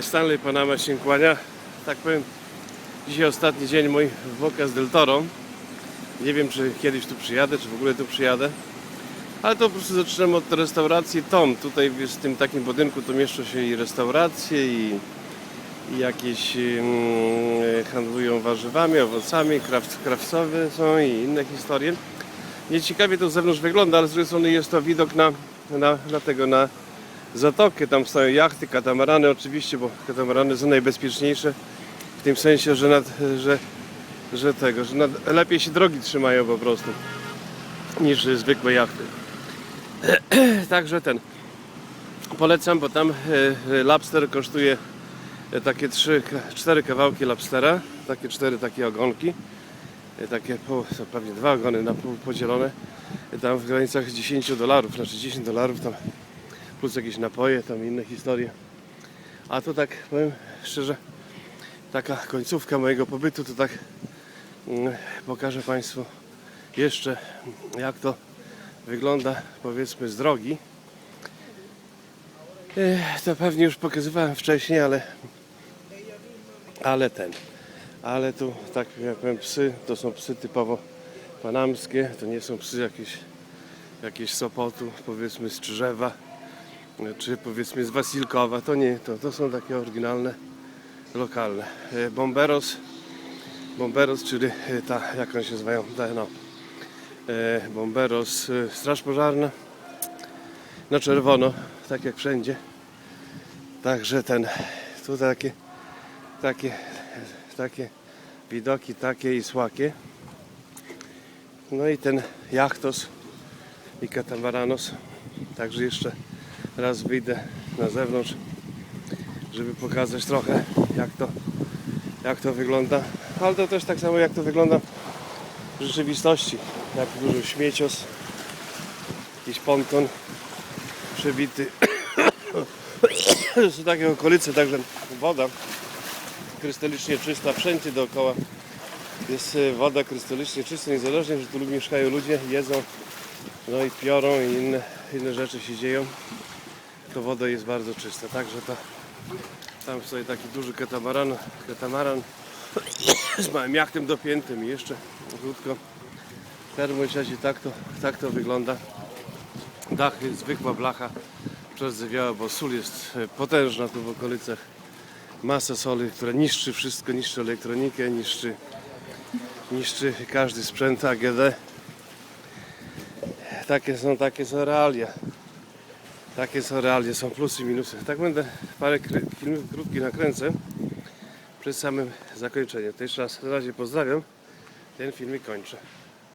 Stanley Panama się kłania. Tak powiem, dzisiaj ostatni dzień mój w Bocas del Toro. Nie wiem, czy kiedyś tu przyjadę, czy w ogóle tu przyjadę. Ale to po prostu zaczynam od restauracji Tom. Tutaj w tym takim budynku to mieszczą się i restauracje, i, i jakieś mm, handlują warzywami, owocami, kraft, krawcowe są i inne historie. Nieciekawie to z zewnątrz wygląda, ale z drugiej strony jest to widok na, na, na tego, na zatokę. Tam stoją jachty, katamarany oczywiście, bo katamarany są najbezpieczniejsze w tym sensie, że, nad, że, że tego, że nad, lepiej się drogi trzymają po prostu niż zwykłe jachty. Także ten polecam, bo tam e, lobster kosztuje e, takie trzy, cztery kawałki lobstera, takie cztery takie ogonki, e, takie po, pewnie dwa ogony na pół podzielone, tam w granicach 10 dolarów, znaczy 10 dolarów tam plus jakieś napoje, tam inne historie. A to tak powiem szczerze, taka końcówka mojego pobytu, to tak mm, pokażę Państwu jeszcze jak to wygląda powiedzmy z drogi. To pewnie już pokazywałem wcześniej, ale ale ten. Ale tu tak jak powiem psy, to są psy typowo panamskie, to nie są psy jakieś jakieś Sopotu, powiedzmy z Czyżewa, czy powiedzmy z Wasilkowa, to nie, to, to są takie oryginalne, lokalne. E, Bomberos, Bomberos, czyli e, ta, jak on się nazywają, no, e, Bomberos, Straż Pożarna, na czerwono, tak jak wszędzie. Także ten, tu takie, takie, takie widoki, takie i słakie. No i ten jachtos i katamaranos. Także jeszcze raz wyjdę na zewnątrz, żeby pokazać trochę jak to, jak to wygląda. Ale to też tak samo jak to wygląda w rzeczywistości. Jak dużo śmiecios, jakiś ponton przebity. To są takie okolice, także woda krystalicznie czysta wszędzie dookoła. Jest e, woda krystalicznie czysta, niezależnie, że tu mieszkają ludzie, jedzą, no i piorą i inne, inne rzeczy się dzieją, to woda jest bardzo czysta. Także to tam sobie taki duży katamaran, katamaran z małym jachtem dopiętym i jeszcze krótko termosiadzie tak to, tak to wygląda. Dachy, zwykła blacha przerdzewiała, bo sól jest e, potężna tu w okolicach. Masa soli, która niszczy wszystko, niszczy elektronikę, niszczy, niszczy każdy sprzęt AGD. Takie są, takie są realia. Takie są realia, są plusy i minusy. Tak będę parę filmów krótkich nakręcę przed samym zakończeniem. To jeszcze raz na razie pozdrawiam. Ten filmik kończę.